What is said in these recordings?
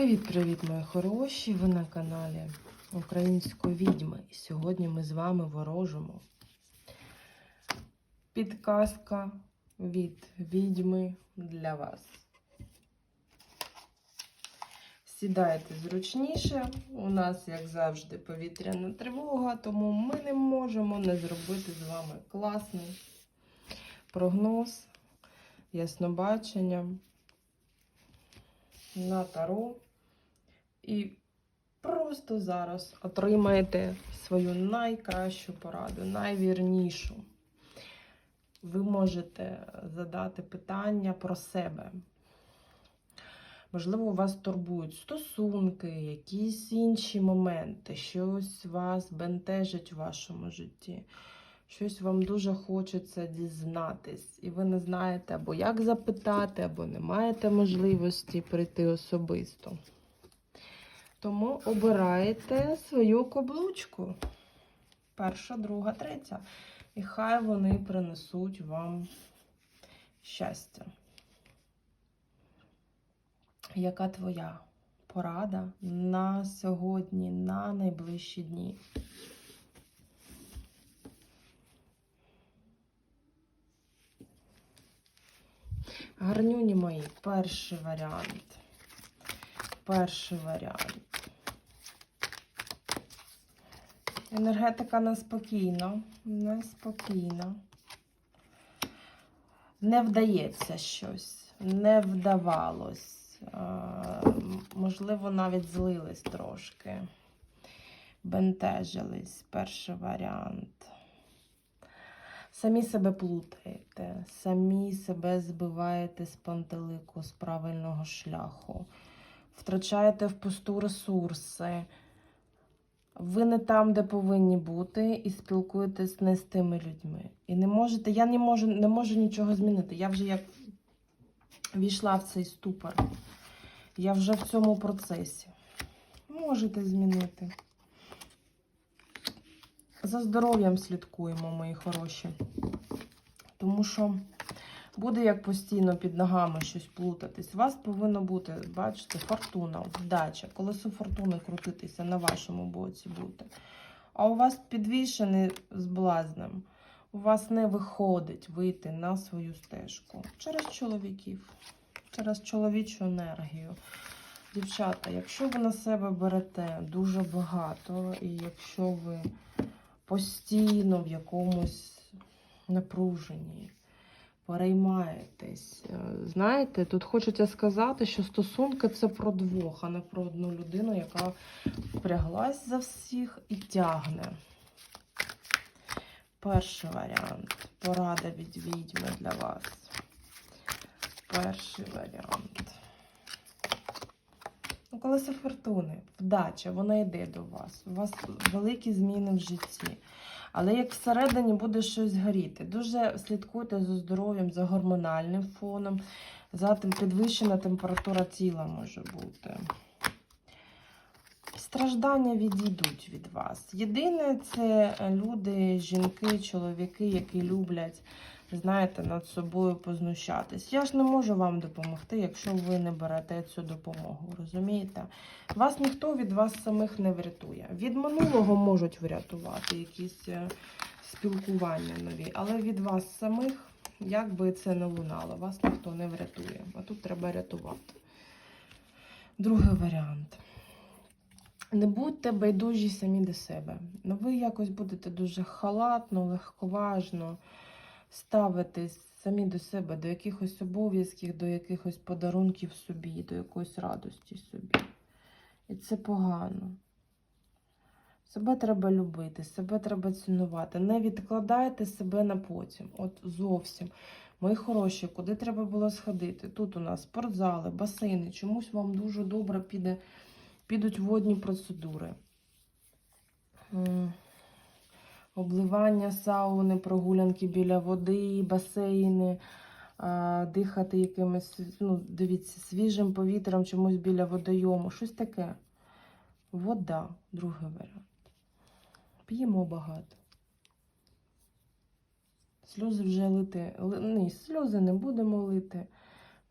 Привіт-привіт, мої хороші! Ви на каналі Української відьми. І сьогодні ми з вами ворожимо. Підказка від відьми для вас. Сідайте зручніше. У нас, як завжди, повітряна тривога, тому ми не можемо не зробити з вами класний прогноз, яснобачення на таро. І просто зараз отримаєте свою найкращу пораду, найвірнішу. Ви можете задати питання про себе. Можливо, вас турбують стосунки, якісь інші моменти, щось вас бентежить у вашому житті, щось вам дуже хочеться дізнатись, і ви не знаєте або як запитати, або не маєте можливості прийти особисто. Тому обирайте свою каблучку. Перша, друга, третя. І хай вони принесуть вам щастя. Яка твоя порада на сьогодні, на найближчі дні? Гарнюні мої, перший варіант. Перший варіант. Енергетика неспокійна, неспокійна. Не вдається щось, не вдавалось. Можливо, навіть злились трошки. Бентежились, перший варіант. Самі себе плутаєте, самі себе збиваєте з пантелику, з правильного шляху, втрачаєте впусту ресурси. Ви не там, де повинні бути, і спілкуєтесь не з тими людьми. І не можете, я не можу, не можу нічого змінити. Я вже як війшла в цей ступор. Я вже в цьому процесі. Можете змінити. За здоров'ям слідкуємо, мої хороші. Тому що буде як постійно під ногами щось плутатись. У вас повинно бути, бачите, фортуна, вдача, колесо фортуни крутитися на вашому боці бути. А у вас підвішений з блазнем. У вас не виходить вийти на свою стежку через чоловіків, через чоловічу енергію. Дівчата, якщо ви на себе берете дуже багато, і якщо ви постійно в якомусь напруженні, переймаєтесь. Е, Знаєте, тут хочеться сказати, що стосунки це про двох, а не про одну людину, яка впряглась за всіх і тягне. Перший варіант. Порада від відьми для вас. Перший варіант. Ну, Колесо фортуни, вдача, вона йде до вас. У вас великі зміни в житті. Але як всередині буде щось горіти, дуже слідкуйте за здоров'ям, за гормональним фоном, за тим підвищена температура тіла може бути. Страждання відійдуть від вас. Єдине, це люди, жінки, чоловіки, які люблять, знаєте, над собою познущатись. Я ж не можу вам допомогти, якщо ви не берете цю допомогу. Розумієте? Вас ніхто від вас самих не врятує. Від минулого можуть врятувати якісь е, спілкування нові, але від вас самих, як би це не лунало, вас ніхто не врятує. А тут треба рятувати. Другий варіант. Не будьте байдужі самі до себе. Ну, ви якось будете дуже халатно, легковажно ставитись самі до себе, до якихось обов'язків, до якихось подарунків собі, до якоїсь радості собі. І це погано. Себе треба любити, себе треба цінувати. Не відкладайте себе на потім. От зовсім. Мої хороші, куди треба було сходити? Тут у нас спортзали, басейни. Чомусь вам дуже добре піде, підуть водні процедури. Обливання сауни, прогулянки біля води, басейни, дихати якимось, ну, дивіться, свіжим повітрям, чомусь біля водойому. Щось таке. Вода, другий варіант. П'ємо багато. Сльози вже лити. ли- Ні, сльози не будемо лити.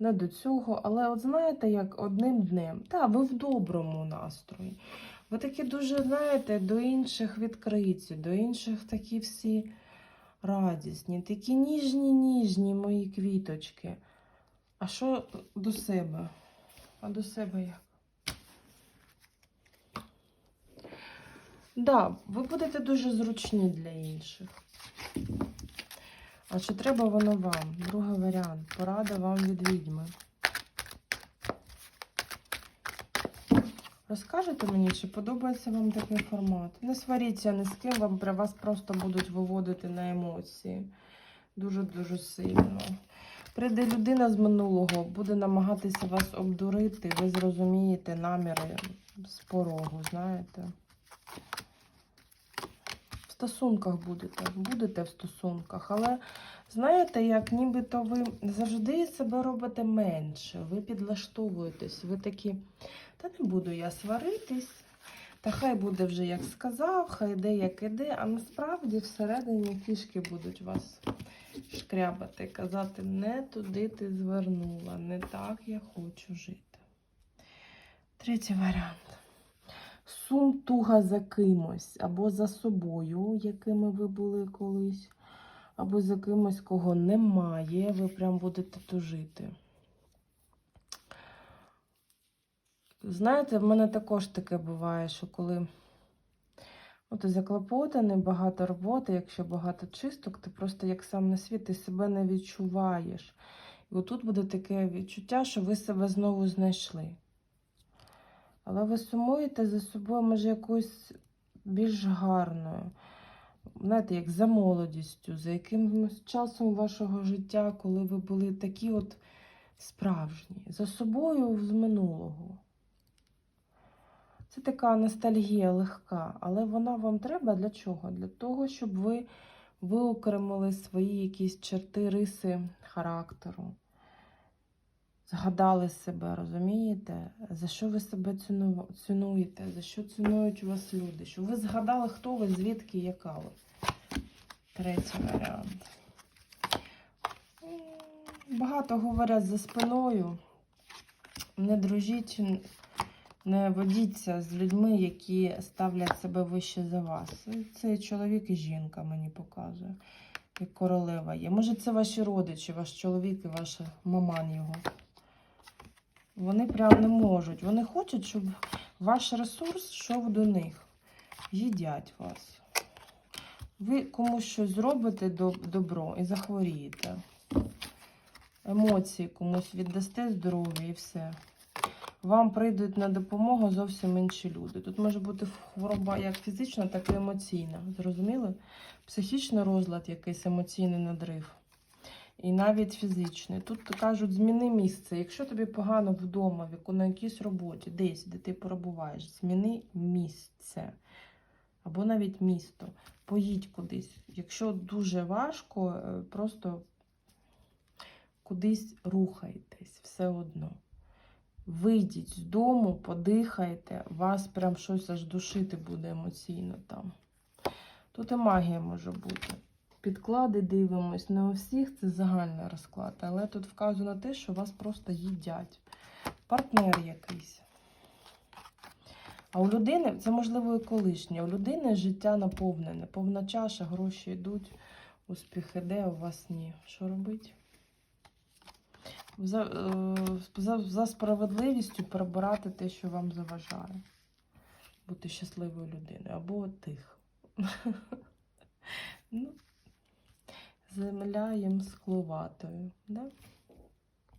не до цього. Але от знаєте, як одним днем. Так, ви в доброму настрої. Ви такі дуже, знаєте, до інших відкриті, до інших такі всі радісні, такі ніжні, ніжні мої квіточки. А що до себе? А до себе як? Да, ви будете дуже зручні для інших. А чи треба воно вам? Другий варіант. Порада вам від відьми. Розкажете мені, чи подобається вам такий формат? Не сваріться ні з ким, вам при вас просто будуть виводити на емоції. Дуже-дуже сильно. Прийде людина з минулого, буде намагатися вас обдурити, ви зрозумієте наміри з порогу, знаєте. Стосунках будете, будете в стосунках, але знаєте, як нібито ви завжди себе робите менше, ви підлаштовуєтесь, ви такі, та не буду я сваритись, та хай буде вже як сказав, хай йде як іде, а насправді всередині фішки будуть вас шкрябати, казати, не туди ти звернула, не так я хочу жити. Третій варіант. Сум туга за кимось, або за собою, якими ви були колись, або за кимось, кого немає, ви прям будете тужити. Знаєте, в мене також таке буває, що коли от заклопотаний, багато роботи, якщо багато чисток, ти просто як сам на світ, ти себе не відчуваєш. І отут буде таке відчуття, що ви себе знову знайшли. Але ви сумуєте за собою, може, якоюсь більш гарною. Знаєте, як за молодістю, за якимось часом вашого життя, коли ви були такі от справжні, за собою з минулого. Це така ностальгія легка, але вона вам треба для чого? Для того, щоб ви виокремили свої якісь черти, риси характеру. Згадали себе, розумієте? За що ви себе цінуєте, за що цінують вас люди? Щоб ви згадали, хто ви, звідки, яка ви. Третій варіант. Багато говорять за спиною. Не дружіть, не водіться з людьми, які ставлять себе вище за вас. Це чоловік і жінка мені показує, як королева є. Може, це ваші родичі, ваш чоловік і ваша маман його. Вони прям не можуть. Вони хочуть, щоб ваш ресурс йшов до них. Їдять вас. Ви комусь щось зробите добро і захворієте. Емоції комусь віддасте здоров'я і все. Вам прийдуть на допомогу зовсім інші люди. Тут може бути хвороба як фізична, так і емоційна. Зрозуміли? Психічний розлад, якийсь емоційний надрив. І навіть фізичний. Тут кажуть, зміни місце. Якщо тобі погано вдома, на якійсь роботі, десь, де ти перебуваєш, зміни місце. Або навіть місто. Поїдь кудись. Якщо дуже важко, е, просто кудись рухайтесь все одно. Вийдіть з дому, подихайте, вас прям щось аж душити буде емоційно там. Тут і магія може бути. Підклади дивимось, не у всіх це загальний розклад, але тут вказано те, що вас просто їдять. Партнер якийсь. А у людини, це можливо і колишнє, у людини життя наповнене, повна чаша, гроші йдуть, успіх іде, у вас ні. Що робити? За, е, за, за справедливістю перебирати те, що вам заважає. Бути щасливою людиною або тих. Ну, земля їм скловатою. Да?